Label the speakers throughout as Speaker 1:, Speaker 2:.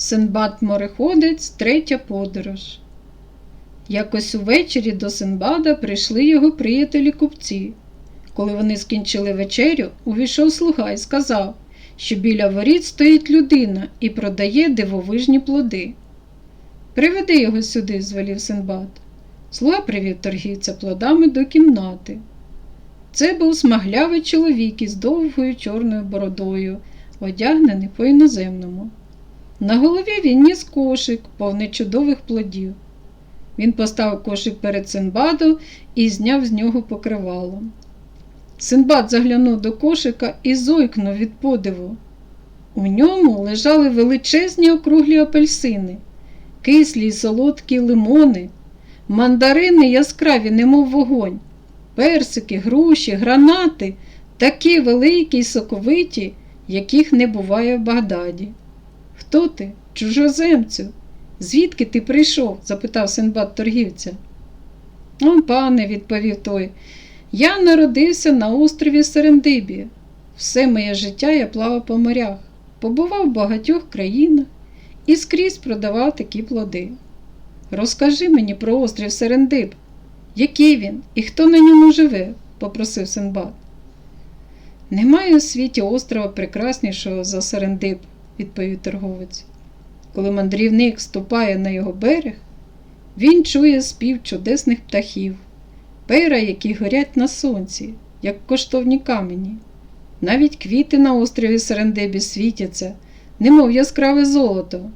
Speaker 1: Синбад мореходець, третя подорож. Якось увечері до Синбада прийшли його приятелі купці. Коли вони скінчили вечерю, увійшов слуга і сказав, що біля воріт стоїть людина і продає дивовижні плоди. Приведи його сюди, звелів Синбад. Слуга привів торгівця плодами до кімнати. Це був смаглявий чоловік із довгою чорною бородою, одягнений по іноземному. На голові він ніс кошик, повний чудових плодів. Він поставив кошик перед Синбадом і зняв з нього покривало. Синбад заглянув до кошика і зойкнув від подиву. У ньому лежали величезні округлі апельсини, кислі й солодкі лимони, мандарини яскраві, немов вогонь, персики, груші, гранати, такі великі й соковиті, яких не буває в Багдаді. Хто ти, чужоземцю? Звідки ти прийшов? запитав Синбад торгівця. О, пане, відповів той, я народився на острові Серендибі. Все моє життя я плавав по морях, побував в багатьох країнах і скрізь продавав такі плоди. Розкажи мені про острів Серендиб, який він і хто на ньому живе, попросив Синбад. Немає у світі острова прекраснішого за Серендиб, відповів торговець. Коли мандрівник ступає на його берег, він чує спів чудесних птахів, пера, які горять на сонці, як коштовні камені. Навіть квіти на острові Серендебі світяться, немов яскраве золото,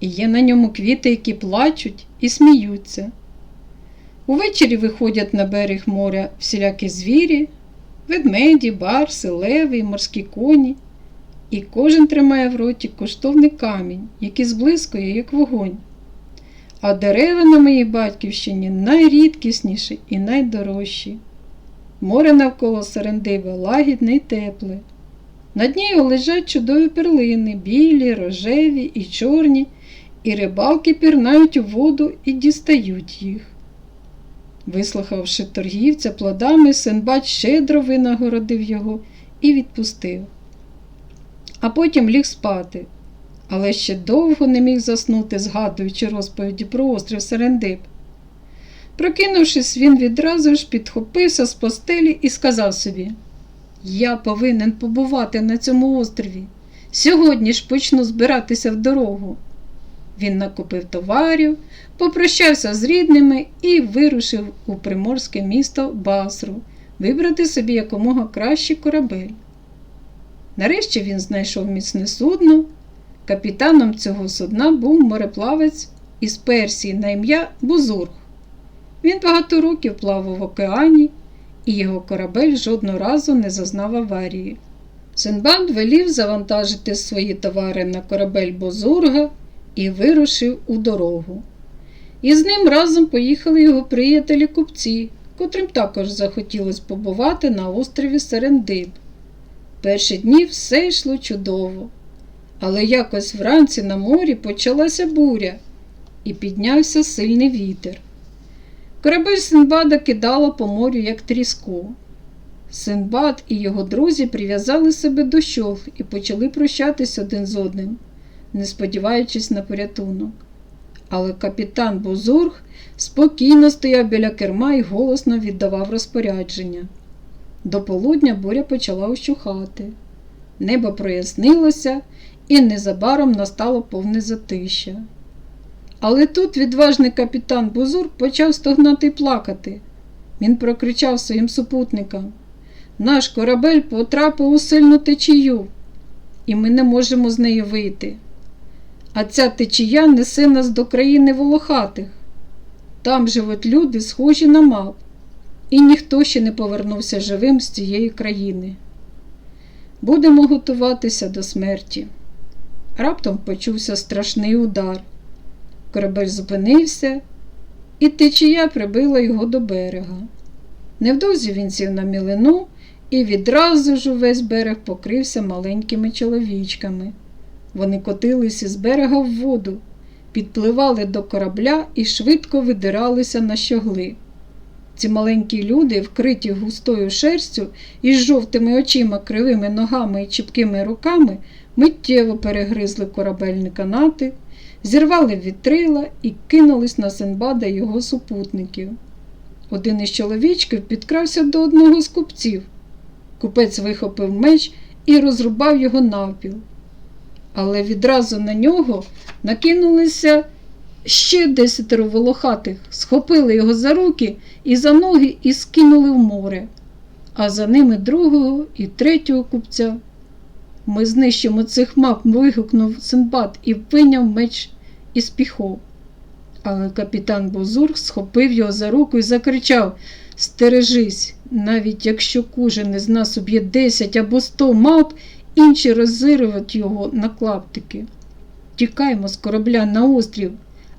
Speaker 1: і є на ньому квіти, які плачуть і сміються. Увечері виходять на берег моря всілякі звірі, ведмеді, барси, леви, морські коні, і кожен тримає в роті коштовний камінь, який зблискує, як вогонь. А дерева на моїй батьківщині найрідкісніші і найдорожчі. Море навколо Серендиби лагідне й тепле. На дні його лежать чудові перлини, білі, рожеві і чорні, і рибалки пірнають у воду і дістають їх. Вислухавши торгівця плодами, Синбад щедро винагородив його і відпустив. А потім ліг спати, але ще довго не міг заснути, згадуючи розповіді про острів Серендип. Прокинувшись, він відразу ж підхопився з постелі і сказав собі: Я повинен побувати на цьому острові. Сьогодні ж почну збиратися в дорогу. Він накупив товарів, попрощався з рідними і вирушив у приморське місто Басру вибрати собі якомога кращий корабель. Нарешті він знайшов міцне судно. Капітаном цього судна був мореплавець із Персії на ім'я Бузург. Він багато років плавав в океані, і його корабель жодного разу не зазнав аварії. Синбад велів завантажити свої товари на корабель Бозурга і вирушив у дорогу. І з ним разом поїхали його приятелі купці, котрим також захотілося побувати на острові Серендиб. Перші дні все йшло чудово, але якось вранці на морі почалася буря і піднявся сильний вітер. Корабель Синбада кидало по морю, як тріску. Синбад і його друзі прив'язали себе до щов і почали прощатись один з одним, не сподіваючись на порятунок. Але капітан Бузург спокійно стояв біля керма і голосно віддавав розпорядження. До полудня буря почала ущухати. Небо прояснилося, і незабаром настало повне затища. Але тут відважний капітан Бузур почав стогнати й плакати. Він прокричав своїм супутникам Наш корабель потрапив у сильну течію, і ми не можемо з нею вийти. А ця течія несе нас до країни волохатих. Там живуть люди, схожі на мав, і ніхто ще не повернувся живим з цієї країни. Будемо готуватися до смерті. Раптом почувся страшний удар. Корабель зупинився, і течія прибила його до берега. Невдовзі він сів на мілину і відразу ж увесь берег покрився маленькими чоловічками. Вони котилися з берега в воду, підпливали до корабля і швидко видиралися на щогли. Ці маленькі люди, вкриті густою шерстю і з жовтими очима, кривими ногами і чіпкими руками, миттєво перегризли корабельні канати, зірвали вітрила і кинулись на Синбада й його супутників. Один із чоловічків підкрався до одного з купців. Купець вихопив меч і розрубав його навпіл. Але відразу на нього накинулися ще десятеро волохатих, схопили його за руки і за ноги і скинули в море, а за ними другого і третього купця. Ми знищимо цих мав, вигукнув Синбад і вийняв меч із піхов. Але капітан Бозур схопив його за руку і закричав Стережись, навіть якщо кожен із нас уб'є 10 або 100 мавп, інші роззирюють його на клаптики. Тікаємо з корабля на острів,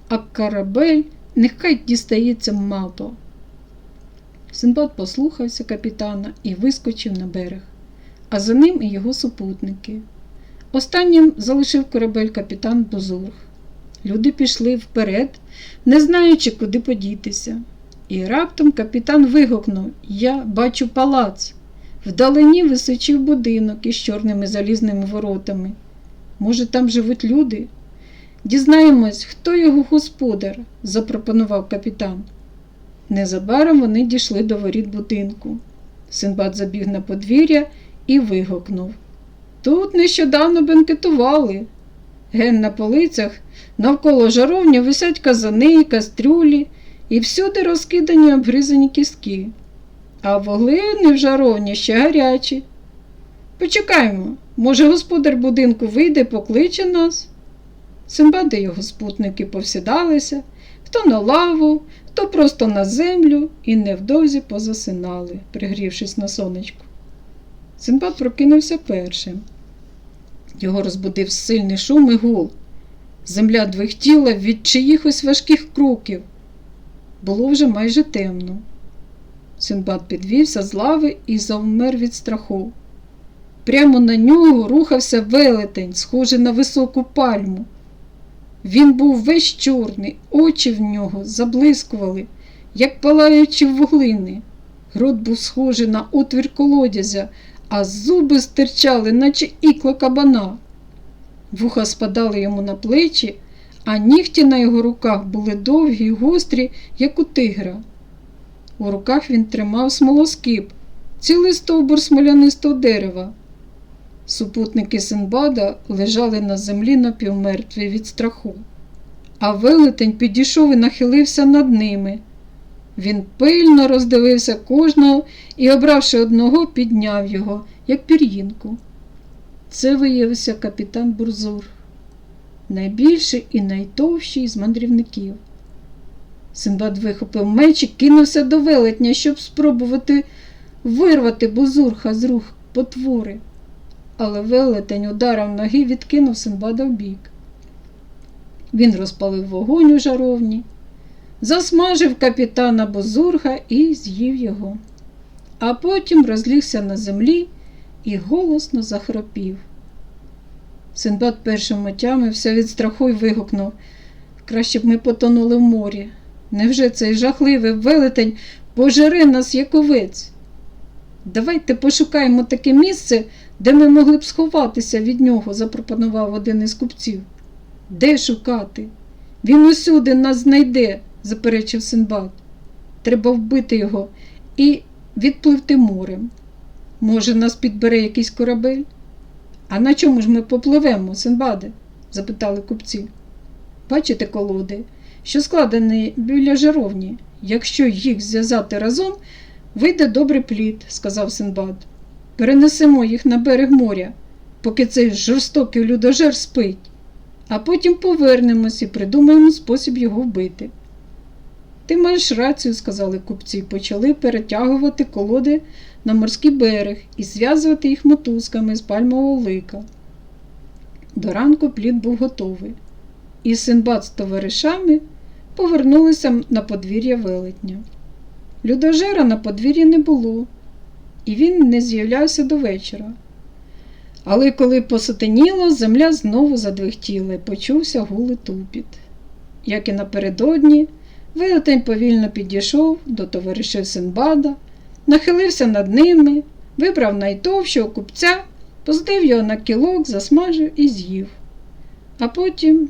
Speaker 1: а корабель нехай дістається мавпа. Синбад послухався капітана і вискочив на берег, а за ним і його супутники. Останнім залишив корабель капітан Бозург. Люди пішли вперед, не знаючи, куди подітися. І раптом капітан вигукнув Я бачу палац. Вдалині височив будинок із чорними залізними воротами. Може, там живуть люди? Дізнаємось, хто його господар, запропонував капітан. Незабаром вони дійшли до воріт будинку. Синбад забіг на подвір'я і вигукнув Тут нещодавно бенкетували. Ген на полицях навколо жаровні висять казани, кастрюлі і всюди розкидані обгризані кістки. А вуглини в жаровні ще гарячі. Почекаймо, може, господар будинку вийде, покличе нас. Симбади його спутники повсідалися, хто на лаву, хто просто на землю і невдовзі позасинали, пригрівшись на сонечку. Симбад прокинувся першим. Його розбудив сильний шум і гул. Земля двихтіла від чиїхось важких кроків. Було вже майже темно. Синбад підвівся з лави і завмер від страху. Прямо на нього рухався велетень, схожий на високу пальму. Він був весь чорний, очі в нього заблискували, як палаючі вуглини. Рот був схожий на отвір колодязя, а зуби стирчали, наче ікла кабана. Вуха спадали йому на плечі, а нігті на його руках були довгі й гострі, як у тигра. У руках він тримав смолоскип, цілий стовбур смолянистого дерева. Супутники Синбада лежали на землі напівмертві від страху, а велетень підійшов і нахилився над ними. Він пильно роздивився кожного і, обравши одного, підняв його, як пір'їнку. Це виявився капітан Бурзур, найбільший і найтовщий з мандрівників. Синбад вихопив меч і кинувся до велетня, щоб спробувати вирвати бузурха з рук потвори. Але велетень ударом ноги відкинув Синбада вбік. Він розпалив вогонь у жаровні, засмажив капітана Бозурга і з'їв його, а потім розлігся на землі і голосно захропів. Синбад першим отямився від страху й вигукнув краще б ми потонули в морі. Невже цей жахливий велетень пожере нас як овець? Давайте пошукаємо таке місце, де ми могли б сховатися від нього, запропонував один із купців. Де шукати? Він усюди нас знайде, заперечив Синбад. Треба вбити його і відпливти морем. Може, нас підбере якийсь корабель? А на чому ж ми попливемо, Синбаде? запитали купці. Бачите колоди, що складені біля жаровні. Якщо їх зв'язати разом, вийде добрий плід, сказав Синбад. Перенесемо їх на берег моря, поки цей жорстокий людожер спить, а потім повернемось і придумаємо спосіб його вбити. Ти маєш рацію, сказали купці, почали перетягувати колоди на морський берег і зв'язувати їх мотузками з пальмового лика. До ранку плід був готовий, і Синбад з товаришами повернулися на подвір'я велетня. Людожера на подвір'ї не було, і він не з'являвся до вечора. Але коли посатеніло, земля знову задвихтіла і почувся гули тупіт. Як і напередодні, велетень повільно підійшов до товаришів Синбада, нахилився над ними, вибрав найтовшого купця Поздив його на кілок, засмажив і з'їв, а потім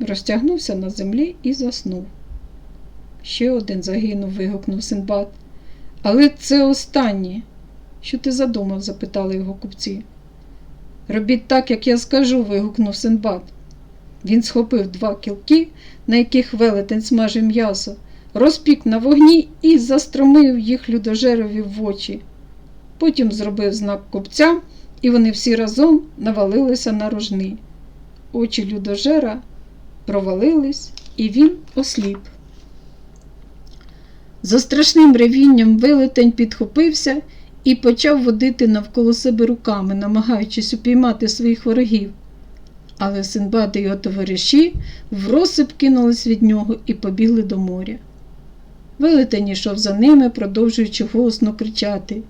Speaker 1: розтягнувся на землі і заснув. Ще один загинув, вигукнув Синбад. Але це останнє. Що ти задумав? запитали його купці. Робіть так, як я скажу, вигукнув Синбад. Він схопив два кілки, на яких велетень смажив м'ясо, розпік на вогні і застромив їх людожерові в очі. Потім зробив знак купця, і вони всі разом навалилися на рожни. Очі людожера провалились, і він осліп. За страшним ревінням велетень підхопився і почав водити навколо себе руками, намагаючись упіймати своїх ворогів. Але Синбад і його товариші вросип кинулись від нього і побігли до моря. Велетень йшов за ними, продовжуючи голосно кричати.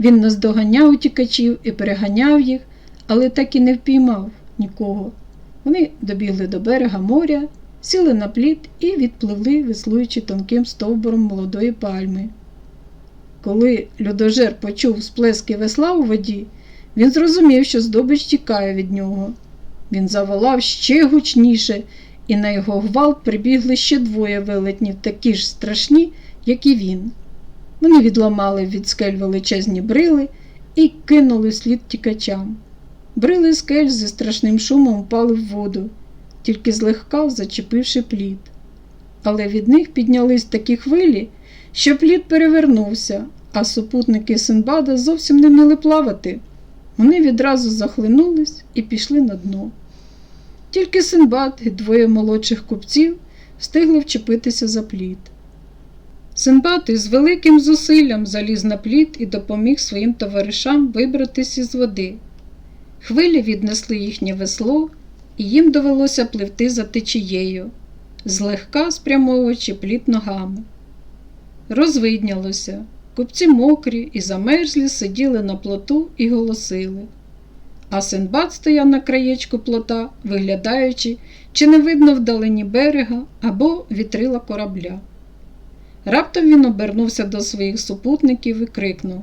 Speaker 1: Він наздоганяв утікачів і переганяв їх, але так і не впіймав нікого. Вони добігли до берега моря, сіли на плід і відпливли, веслуючи тонким стовбуром молодої пальми. Коли людожер почув сплески весла у воді, він зрозумів, що здобич тікає від нього. Він заволав ще гучніше, і на його гвалт прибігли ще двоє велетнів, такі ж страшні, як і він. Вони відламали від скель величезні брили і кинули слід тікачам. Брили скель зі страшним шумом впали в воду, тільки злегка зачепивши плід. Але від них піднялись такі хвилі, що плід перевернувся, а супутники Синбада зовсім не вміли плавати. Вони відразу захлинулись і пішли на дно. Тільки Синбад і двоє молодших купців встигли вчепитися за плід. Синбад із великим зусиллям заліз на плід і допоміг своїм товаришам вибратися з води. Хвилі віднесли їхнє весло, і їм довелося пливти за течією, злегка спрямовуючи плід ногами. Розвиднялося. Купці мокрі і замерзлі сиділи на плоту і голосили. А Синбад стояв на краєчку плота, виглядаючи, чи не видно вдалині берега або вітрила корабля. Раптом він обернувся до своїх супутників і крикнув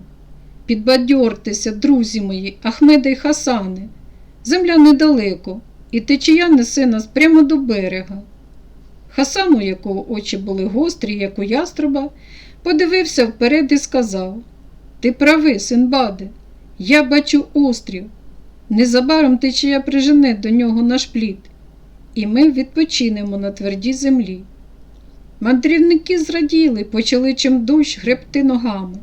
Speaker 1: Підбадьортеся, друзі мої, Ахмеде й Хасани. Земля недалеко, і течія несе нас прямо до берега. Хасан, у якого очі були гострі, як у яструба, подивився вперед і сказав Ти правий, Синбаде, я бачу острів. Незабаром течія прижене до нього наш плід, і ми відпочинемо на твердій землі. Мандрівники зраділи, почали чим дощ гребти ногами.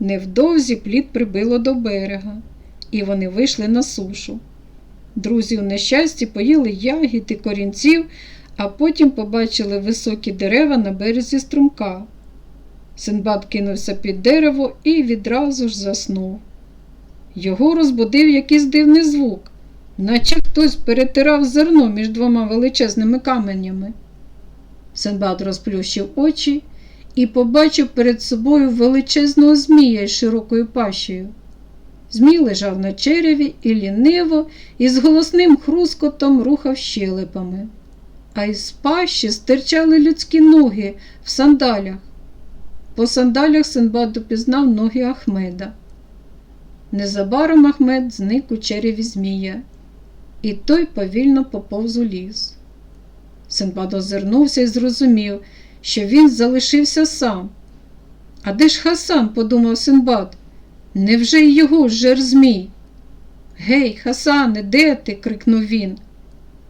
Speaker 1: Невдовзі плід прибило до берега, і вони вийшли на сушу. Друзі у нещасті поїли ягід і корінців, а потім побачили високі дерева на березі струмка. Синбад кинувся під дерево і відразу ж заснув. Його розбудив якийсь дивний звук, наче хтось перетирав зерно між двома величезними каменями. Синбад розплющив очі і побачив перед собою величезного змія із широкою пащею. Змій лежав на череві і ліниво і з голосним хрускотом рухав щелепами, а із пащі стирчали людські ноги в сандалях. По сандалях Синбад допізнав ноги Ахмеда. Незабаром Ахмед зник у череві Змія, і той повільно поповз у ліс. Синбад озирнувся і зрозумів, що він залишився сам. А де ж Хасан? подумав Синбад. Невже й його жер Змій? Гей, Хасане, де ти? крикнув він.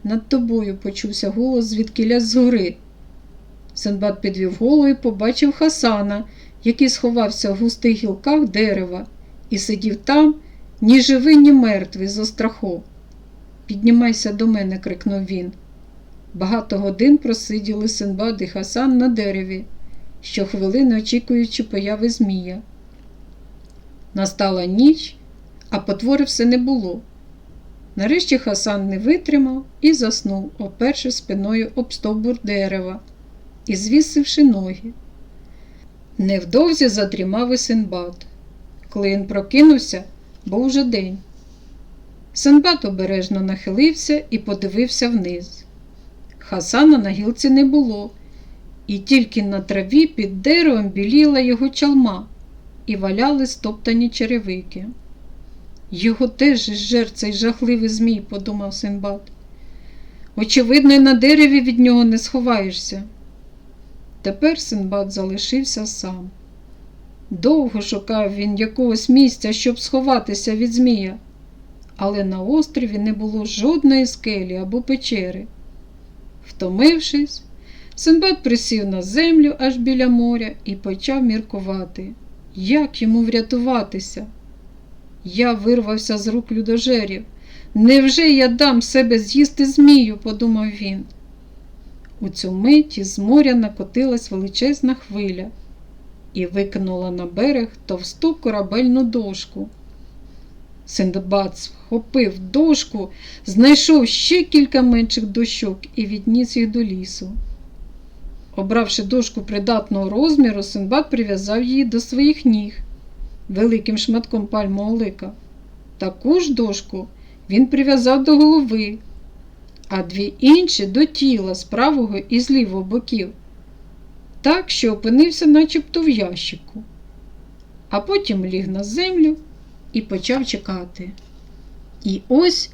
Speaker 1: Над тобою почувся голос звідкіля згори. Синбад підвів голову і побачив Хасана, який сховався в густих гілках дерева, і сидів там, ні живий, ні мертвий, за страху. Піднімайся до мене, крикнув він. Багато годин просиділи Синбад і Хасан на дереві, щохвилини очікуючи появи Змія. Настала ніч, а потвори все не було. Нарешті Хасан не витримав і заснув, оперши спиною об стовбур дерева і звісивши ноги. Невдовзі задрімав і Синбад. Коли він прокинувся, був уже день. Синбад обережно нахилився і подивився вниз. Хасана на гілці не було, і тільки на траві під деревом біліла його чалма і валяли стоптані черевики. Його теж жер цей жахливий змій, подумав Синбад. Очевидно, й на дереві від нього не сховаєшся. Тепер Синбад залишився сам. Довго шукав він якогось місця, щоб сховатися від змія, але на острові не було жодної скелі або печери. Втомившись, Синбад присів на землю аж біля моря і почав міркувати, як йому врятуватися. Я вирвався з рук людожерів. Невже я дам себе з'їсти змію? подумав він. У цю миті з моря накотилась величезна хвиля і викинула на берег товсту корабельну дошку. Синдбад схопив дошку, знайшов ще кілька менших дощок і відніс їх до лісу. Обравши дошку придатного розміру, Синдбад прив'язав її до своїх ніг великим шматком пальмового лика. Таку ж дошку він прив'язав до голови, а дві інші до тіла з правого і з лівого боків, так, що опинився начебто в ящику, а потім ліг на землю і почав чекати. І ось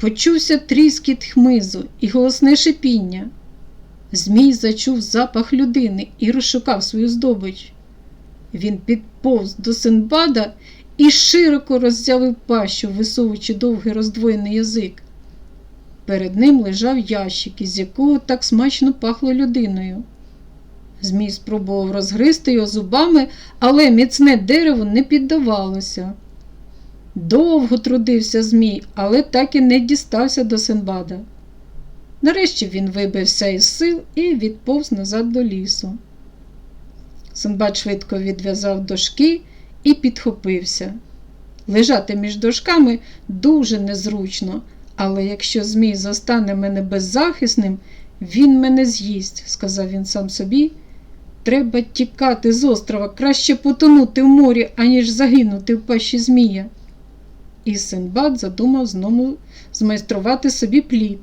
Speaker 1: почувся тріскіт хмизу і голосне шипіння. Змій зачув запах людини і розшукав свою здобич. Він підповз до Синбада і широко роззявив пащу, висовуючи довгий роздвоєний язик. Перед ним лежав ящик, із якого так смачно пахло людиною. Змій спробував розгризти його зубами, але міцне дерево не піддавалося. Довго трудився Змій, але так і не дістався до Синбада. Нарешті він вибився із сил і відповз назад до лісу. Синбад швидко відв'язав дошки і підхопився. Лежати між дошками дуже незручно, але якщо Змій застане мене беззахисним, він мене з'їсть, сказав він сам собі. Треба тікати з острова, краще потонути в морі, аніж загинути в пащі Змія. І Синбад задумав знову змайструвати собі плід.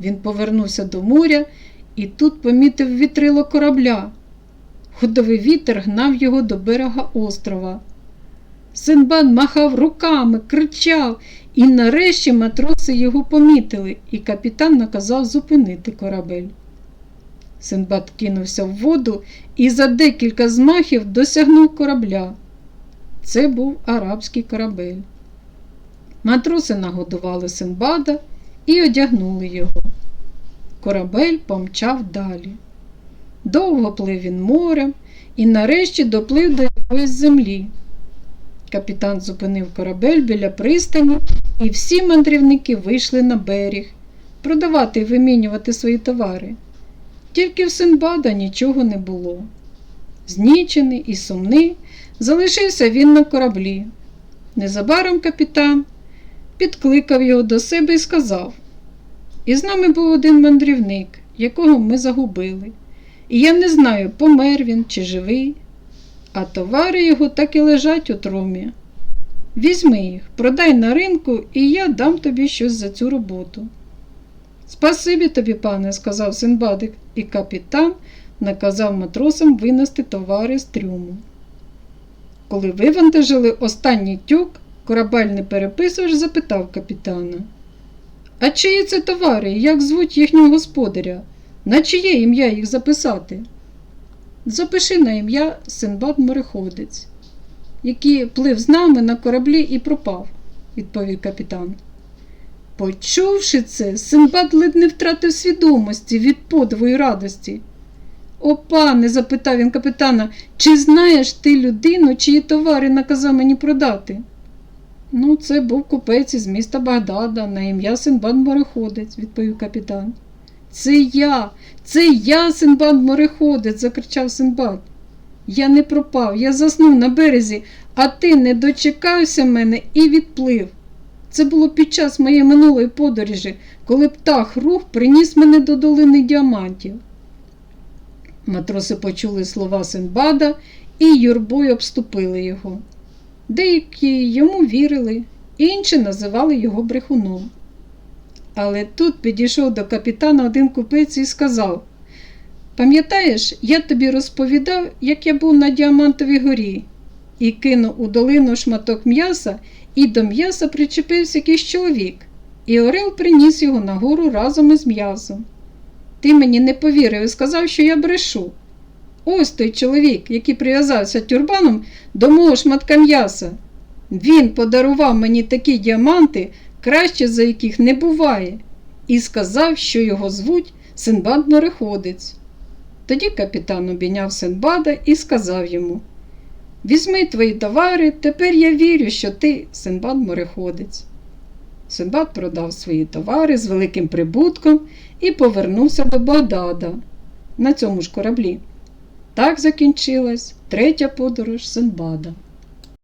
Speaker 1: Він повернувся до моря і тут помітив вітрило корабля. Ходовий вітер гнав його до берега острова. Синбад махав руками, кричав, і нарешті матроси його помітили, і капітан наказав зупинити корабель. Синбад кинувся в воду і за декілька змахів досягнув корабля. Це був арабський корабель. Матроси нагодували Синбада і одягнули його. Корабель помчав далі. Довго плив він морем і нарешті доплив до якоїсь землі. Капітан зупинив корабель біля пристані, і всі мандрівники вийшли на берег продавати і вимінювати свої товари. Тільки в Синбада нічого не було. Знічений і сумний, залишився він на кораблі. Незабаром капітан підкликав його до себе і сказав: Із нами був один мандрівник, якого ми загубили. І я не знаю, помер він чи живий, а товари його так і лежать у тромі. Візьми їх, продай на ринку, і я дам тобі щось за цю роботу. Спасибі тобі, пане, сказав Синбадик, і капітан наказав матросам винести товари з трюму. Коли вивантажили останній тюк, корабельний переписувач запитав капітана. А чиї це товари, як звуть їхнього господаря? На чиє ім'я їх записати? Запиши на ім'я Синбад мореходець, який плив з нами на кораблі і пропав, відповів капітан. Почувши це, Синбад ледь не втратив свідомості від подиву і радості. О, пане, запитав він капітана, чи знаєш ти людину, чиї товари наказав мені продати? Ну, це був купець із міста Багдада на ім'я Синбад мореходець, відповів капітан. Це я, це я, Синбад мореходець, закричав Синбад. Я не пропав, я заснув на березі, а ти не дочекався мене і відплив. Це було під час моєї минулої подорожі, коли птах рух приніс мене до долини діамантів. Матроси почули слова Синбада і юрбою обступили його. Деякі йому вірили, інші називали його брехуном. Але тут підійшов до капітана один купець і сказав: Пам'ятаєш, я тобі розповідав, як я був на Діамантовій горі, і кинув у долину шматок м'яса, і до м'яса причепився якийсь чоловік, і Орел приніс його нагору разом із м'ясом. Ти мені не повірив і сказав, що я брешу. Ось той чоловік, який прив'язався тюрбаном до мого шматка м'яса. Він подарував мені такі діаманти, краще за яких не буває, і сказав, що його звуть Синбад мореходець. Тоді капітан обійняв Синбада і сказав йому Візьми твої товари, тепер я вірю, що ти Синбад мореходець. Синбад продав свої товари з великим прибутком і повернувся до Багдада на цьому ж кораблі. Так закінчилась третя подорож Синбада.